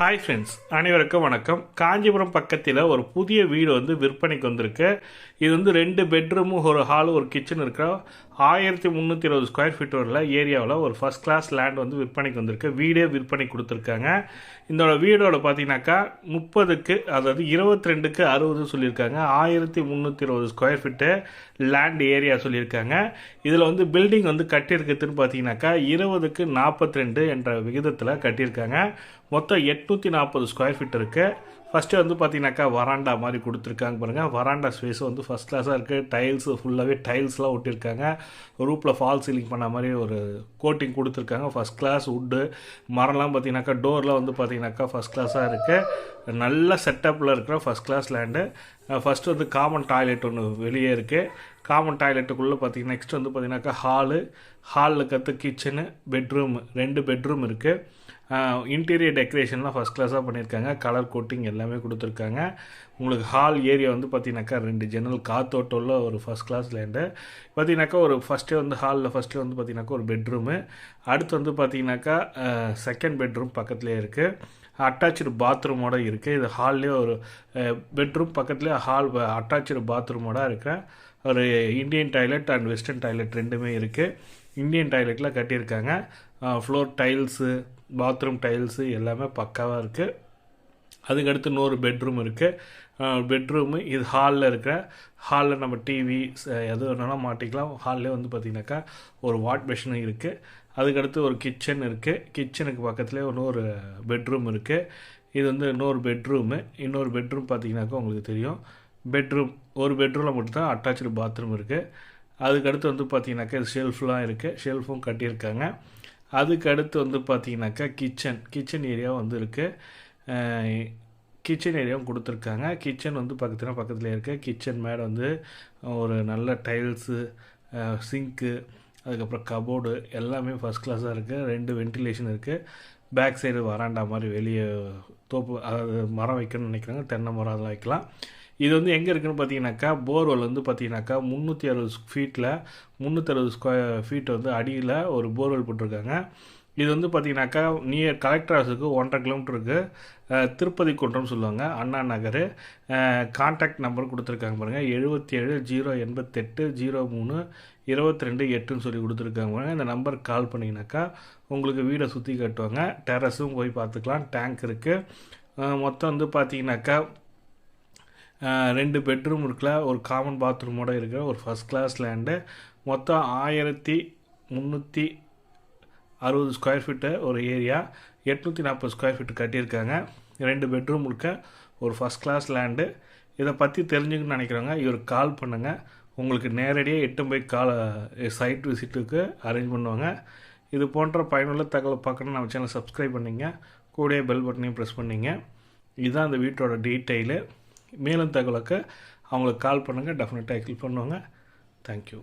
Hi friends அனைவருக்கும் வணக்கம். காஞ்சிபுரம் பக்கத்தில் ஒரு புதிய வீடு வந்து விற்பனைக்கு வந்திருக்கு. இது வந்து ரெண்டு பெட்ரூமும் ஒரு ஹாலும் ஒரு கிச்சன் இருக்கிற ஆயிரத்தி முந்நூற்றி இருபது ஸ்கொயர் ஃபீட் உள்ள ஏரியாவில் ஒரு ஃபஸ்ட் கிளாஸ் லேண்ட் வந்து விற்பனைக்கு வந்திருக்கு. வீடே விற்பனை கொடுத்துருக்காங்க. இதோட வீடோட பார்த்தீங்கன்னாக்கா முப்பதுக்கு அதாவது இருபத்தி ரெண்டுக்கு அறுபது சொல்லியிருக்காங்க. ஆயிரத்தி முந்நூற்றி இருபது ஸ்கொயர் ஃபீட்டு லேண்ட் ஏரியா சொல்லியிருக்காங்க. இதில் வந்து பில்டிங் வந்து கட்டியிருக்கிறதுன்னு பார்த்தீங்கன்னாக்கா இருபதுக்கு நாற்பத்தி ரெண்டு என்ற விகிதத்தில் கட்டியிருக்காங்க. மொத்தம் எட்நூற்றி நாற்பது ஸ்கொயர் ஃபீட் இருக்குது ஃபஸ்ட்டு வந்து பார்த்தீங்கன்னாக்கா வராண்டா மாதிரி கொடுத்துருக்காங்க பாருங்கள் வராண்டா ஸ்பேஸ் வந்து ஃபஸ்ட் கிளாஸாக இருக்குது டைல்ஸ் ஃபுல்லாகவே டைல்ஸ்லாம் ஒட்டியிருக்காங்க. ரூப்பில் ஃபால் சீலிங் பண்ண மாதிரி ஒரு கோட்டிங் கொடுத்துருக்காங்க. ஃபஸ்ட் கிளாஸ் உட்டு மரம்லாம் பார்த்தீங்கன்னாக்கா டோர்லாம் வந்து பார்த்தீங்கன்னாக்கா ஃபஸ்ட் கிளாஸாக இருக்குது நல்ல செட்டப்பில் இருக்கிற ஃபஸ்ட் கிளாஸ் லேண்டு ஃபஸ்ட்டு வந்து காமன் டாய்லெட் ஒன்று வெளியே இருக்குது காமன் டாய்லெட்டுக்குள்ளே பார்த்தீங்கன்னா நெக்ஸ்ட் வந்து பார்த்தீங்கன்னாக்கா ஹாலு ஹாலில் கற்று கிச்சனு பெட்ரூம் ரெண்டு பெட்ரூம் இருக்குது இன்டீரியர் டெக்கரேஷன்லாம் ஃபஸ்ட் கிளாஸாக பண்ணியிருக்காங்க. கலர் கோட்டிங் எல்லாமே கொடுத்துருக்காங்க. உங்களுக்கு ஹால் ஏரியா வந்து பார்த்தீங்கன்னாக்கா ரெண்டு ஜன்னல் காத்தோட்டம்ல ஒரு ஃபஸ்ட் கிளாஸ் லேண்டு பார்த்தீங்கன்னாக்கா ஒரு ஃபஸ்ட்டே வந்து ஹாலில் ஃபஸ்ட்டே வந்து பார்த்தீங்கன்னாக்கா ஒரு பெட்ரூமு அடுத்து வந்து பார்த்தீங்கன்னாக்கா செகண்ட் பெட்ரூம் பக்கத்துலேயே இருக்குது அட்டாச்சு பாத்ரூமோட இருக்குது இது ஹால்லேயே ஒரு பெட்ரூம் பக்கத்துலேயே ஹால் அட்டாச்சு பாத்ரூமோட இருக்க. ஒரு Indian toilet and western toilet ரெண்டுமே இருக்குது இந்தியன் டாய்லெட்டில் கட்டியிருக்காங்க. ஃப்ளோர் டைல்ஸு பாத்ரூம் டைல்ஸு எல்லாமே பக்காவாக இருக்குது அதுக்கடுத்து இன்னொரு பெட்ரூம் இருக்குது பெட்ரூமு இது ஹாலில் இருக்கிற ஹாலில் நம்ம டிவி எது வேணாலும் மாட்டிக்கலாம். ஹாலில் வந்து பார்த்திங்கனாக்கா ஒரு வாட் மிஷினும் இருக்குது அதுக்கடுத்து ஒரு கிச்சன் இருக்குது கிச்சனுக்கு பக்கத்துலேயே இன்னொரு பெட்ரூம் இருக்குது இது வந்து இன்னொரு பெட்ரூமு இன்னொரு பெட்ரூம் பார்த்திங்கனாக்கா உங்களுக்கு தெரியும். பெட்ரூம் ஒரு பெட்ரூமில் மட்டும்தான் அட்டாச்சு பாத்ரூம் இருக்குது அதுக்கடுத்து வந்து பார்த்தீங்கன்னாக்கா ஷெல்ஃப்லாம் இருக்குது ஷெல்ஃபும் கட்டியிருக்காங்க. அதுக்கு அடுத்து வந்து பார்த்தீங்கன்னாக்கா கிச்சன் கிச்சன் ஏரியா வந்து இருக்குது கிச்சன் ஏரியாவும் கொடுத்துருக்காங்க. கிச்சன் வந்து பக்கத்தில் பக்கத்தில் இருக்குது கிச்சன் மேலே வந்து ஒரு நல்ல டைல்ஸு சிங்க்கு அதுக்கப்புறம் கபோர்டு எல்லாமே ஃபஸ்ட் கிளாஸாக இருக்குது ரெண்டு வென்டிலேஷன் இருக்குது பேக் சைடு வராண்டா மாதிரி வெளியே தோப்பு அதாவது மரம் வைக்கணும்னு நினைக்கிறாங்க. தென்னை மரம் அதெல்லாம் வைக்கலாம். இது வந்து எங்கே இருக்குதுன்னு பார்த்தீங்கன்னாக்கா போர்வெல் வந்து பார்த்தீங்கன்னாக்கா முந்நூற்றி அறுபது ஃபீட்டில் முந்நூற்றி அறுபது ஸ்கொயர் ஃபீட் வந்து அடியில் ஒரு போர்வெல் போட்டிருக்காங்க. இது வந்து பார்த்தீங்கன்னாக்கா நியர் கலெக்டர் ஹவுஸுக்கு ஒன்றரை கிலோமீட்டருக்கு திருப்பதி குன்றம் சொல்லுவாங்க அண்ணா நகர். கான்டாக்ட் நம்பர் கொடுத்துருக்காங்க பாருங்கள் எழுபத்தி ஏழு ஜீரோ எண்பத்தெட்டு ஜீரோ மூணு இருபத்தி ரெண்டு எட்டுன்னு சொல்லி கொடுத்துருக்காங்க பாருங்கள் இந்த நம்பருக்கு கால் பண்ணிங்கனாக்கா உங்களுக்கு வீடை சுற்றி கட்டுவாங்க. டெரஸும் போய் பார்த்துக்கலாம் டேங்க் இருக்குது மொத்தம் வந்து பார்த்தீங்கன்னாக்கா ரெண்டு பெட்ரூம் இருக்குல்ல ஒரு காமன் பாத்ரூமோடு இருக்கிற ஒரு ஃபஸ்ட் கிளாஸ் லேண்டு மொத்தம் ஆயிரத்தி முந்நூற்றி அறுபது ஸ்கொயர் ஃபீட்டு ஒரு ஏரியா எட்நூற்றி நாற்பது ஸ்கொயர் ஃபீட்டு கட்டியிருக்காங்க. ரெண்டு பெட்ரூம் இருக்க ஒரு ஃபஸ்ட் கிளாஸ் லேண்டு இதை பற்றி தெரிஞ்சுக்கணும்னு நினைக்கிறவங்க இவருக்கு கால் பண்ணுங்கள் உங்களுக்கு நேரடியாக எட்டு போய் கால சைட் விசிட்டுக்கு அரேஞ்ச் பண்ணுவாங்க. இது போன்ற பயனுள்ள தகவல் பார்க்கணும் நம்ம சேனல் சப்ஸ்கிரைப் பண்ணிங்க. கூடயே பெல் பட்டனையும் ப்ரெஸ் பண்ணிங்க. இதுதான் அந்த வீட்டோட டீட்டெயிலு மேலும் தகவலுக்கு அவங்களுக்கு கால் பண்ணுங்கள் டெஃபினட்டாக ஹெல்ப் பண்ணுவாங்க. தேங்க்யூ